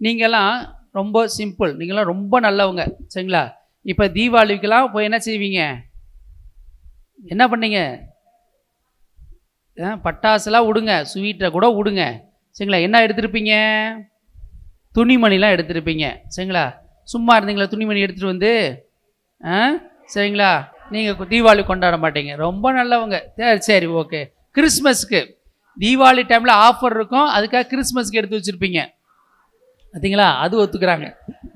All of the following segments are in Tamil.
நீங்கள்லாம் ரொம்ப சிம்பிள் நீங்களாம் ரொம்ப நல்லவங்க. சரிங்களா? இப்போ தீபாவளிக்கெல்லாம் போய் என்ன செய்வீங்க? என்ன பண்ணீங்க? ஆ, பட்டாசுலாம் விடுங்க ஸ்வீட்டை கூட விடுங்க சரிங்களா? என்ன எடுத்திருப்பீங்க? துணிமணிலாம் எடுத்திருப்பீங்க. சரிங்களா? சும்மா இருந்தீங்களா? துணிமணி எடுத்துகிட்டு வந்து? ஆ சரிங்களா? நீங்கள் தீபாவளி கொண்டாட மாட்டீங்க. ரொம்ப நல்லவங்க. சரி சரி ஓகே கிறிஸ்மஸ்க்கு தீபாவளி டைமில் ஆஃபர் இருக்கும். அதுக்காக கிறிஸ்மஸ்க்கு எடுத்து வச்சுருப்பீங்க. பார்த்தீங்களா அது ஒத்துக்கிறாங்க.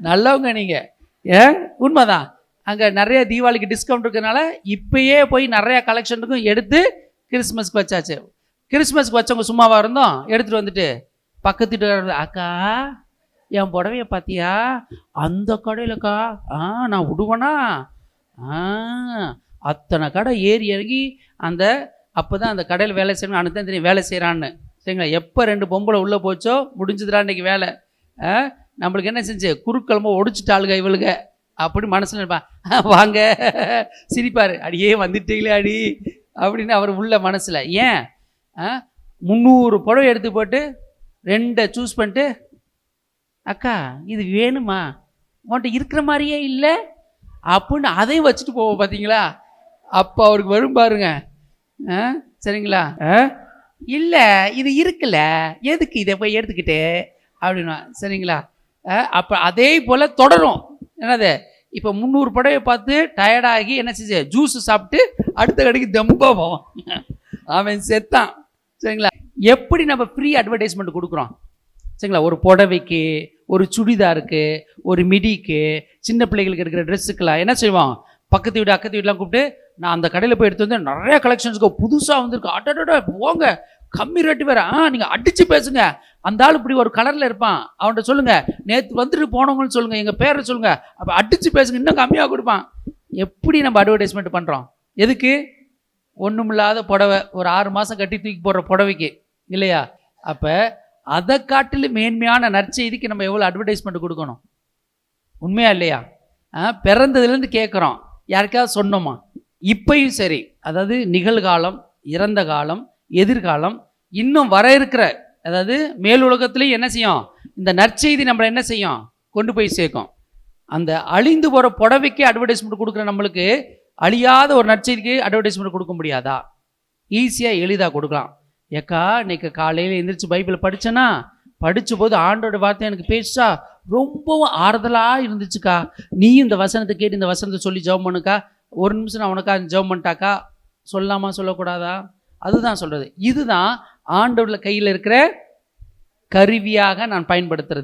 நல்லவங்க நீங்கள் ஏன்? உண்மைதான். அங்கே நிறைய தீபாவளிக்கு டிஸ்கவுண்ட் இருக்கிறனால இப்பயே போய் நிறையா கலெக்ஷனுக்கும் எடுத்து கிறிஸ்மஸ்க்கு வச்சாச்சு. கிறிஸ்மஸ்க்கு வச்சவங்க சும்மாவாக இருந்தோம் எடுத்துகிட்டு வந்துட்டு பக்கத்து வீட்டுக்காரர் அக்கா என் புடவைய பார்த்தியா அந்த கடையிலக்கா? ஆ நான் விடுவேனா ஆ அத்தனை கடை ஏறி இறங்கி அந்த அப்போ தான் அந்த கடையில் வேலை செய்யணும் அனுக்கு தான் தெரியும்? வேலை செய்கிறான்னு சரிங்களா? எப்போ ரெண்டு பொம்பளை உள்ளே போச்சோ? முடிஞ்சதுடா இன்றைக்கி வேலை. நம்மளுக்கு என்ன செஞ்சு? குறுக்கிழமை ஒடிச்சிட்டாளுக இவளுக அப்படி மனசில் இருப்பான் வாங்க. சிரிப்பார். அடியே வந்துட்டீங்களே அடி. அப்படின்னு அவர் உள்ள மனசில். ஏன்? முந்நூறு புடவை எடுத்து போட்டு ரெண்டை சூஸ் பண்ணிட்டு அக்கா இது வேணுமா? உன்கிட்ட இருக்கிற மாதிரியே இல்லை? அப்படின்னு அதையும் வச்சுட்டு போவோம் பார்த்தீங்களா அப்போ அவருக்கு வரும் பாருங்க. சரிங்களா? இல்லை இது இருக்குல்ல. எதுக்கு இதை போய் எடுத்துக்கிட்டு? அப்படின்னா சரிங்களா? அப்போ அதே போல் தொடரும். என்னது? இப்போ முந்நூறு படையை பார்த்து டயர்டாகி என்ன செஞ்சு? ஜூஸ் சாப்பிட்டு அடுத்த கடைக்கு தெம்பாக போவான். அவன் செத்தான். சரிங்களா? எப்படி நம்ம ஃப்ரீ அட்வர்டைஸ்மெண்ட் கொடுக்குறோம்? சரிங்களா? ஒரு புடவைக்கு ஒரு சுடிதாருக்கு ஒரு மிடிக்கு சின்ன பிள்ளைகளுக்கு இருக்கிற ட்ரெஸ்ஸுக்கெல்லாம் என்ன செய்வோம் பக்கத்து வீடு அக்கத்து வீடெலாம் கூப்பிட்டு நான் அந்த கடையில் போய் எடுத்து வந்து நிறைய கலெக்ஷன்ஸ்க்கு புதுசாக வந்திருக்கு. அடடட போங்க. கம்மி ரேட்டு வேற ஆ நீங்கள் அடித்து பேசுங்க. அந்த ஆள் இப்படி ஒரு கலரில் இருப்பான். அவன்கிட்ட சொல்லுங்க. நேற்று வந்துட்டு போனவங்கன்னு சொல்லுங்க. எங்கள் பேரை சொல்லுங்க. அப்போ அடித்து பேசுங்க. இன்னும் கம்மியாக கொடுப்பான். எப்படி நம்ம அட்வர்டைஸ்மெண்ட் பண்ணுறோம் எதுக்கு? ஒன்றுமில்லாத புடவை. ஒரு ஆறு மாதம் கட்டி தூக்கி போடுற புடவைக்கு. இல்லையா? அப்போ அதை காட்டிலும் மேன்மையான நற்செய்திக்கு நம்ம எவ்வளோ அட்வர்டைஸ்மெண்ட் கொடுக்கணும்? உண்மையா இல்லையா? ஆ, பிறந்ததுலேருந்து கேட்குறோம் யாருக்காவது சொன்னோமா? இப்பையும் சரி. அதாவது நிகழ்காலம் இறந்த காலம் எதிர்காலம் இன்னும் வர இருக்கிற அதாவது மேல் உலகத்துலேயும் என்ன செய்யும்? இந்த நற்செய்தி நம்மளை என்ன செய்யும்? கொண்டு போய் சேர்க்கும். அந்த அழிந்து போகிற புடவைக்கு அட்வர்டைஸ்மெண்ட் கொடுக்குற நம்மளுக்கு அழியாத ஒரு நற்செய்திக்கு அட்வர்டைஸ்மெண்ட் கொடுக்க முடியாதா? ஈஸியாக எளிதாக கொடுக்கலாம். ஏக்கா இன்னைக்கு காலையில் எந்திரிச்சு பைபிள் படித்தேன்னா படித்த போது ஆண்டோட வார்த்தை எனக்கு பேசுச்சா? ரொம்பவும் ஆறுதலாக இருந்துச்சுக்கா. நீயும் இந்த வசனத்தை கேட்டு இந்த வசனத்தை சொல்லி ஜெபம் பண்ணுக்கா? ஒரு நிமிஷம் நான் உனக்கா ஜெபம் பண்ணிட்டாக்கா? சொல்லாமா சொல்லக்கூடாதா? அதுதான் சொல்கிறது இதுதான் ஆண்டவர்கள் கையில் இருக்கிற கருவியாக நான் பயன்படுத்துறது.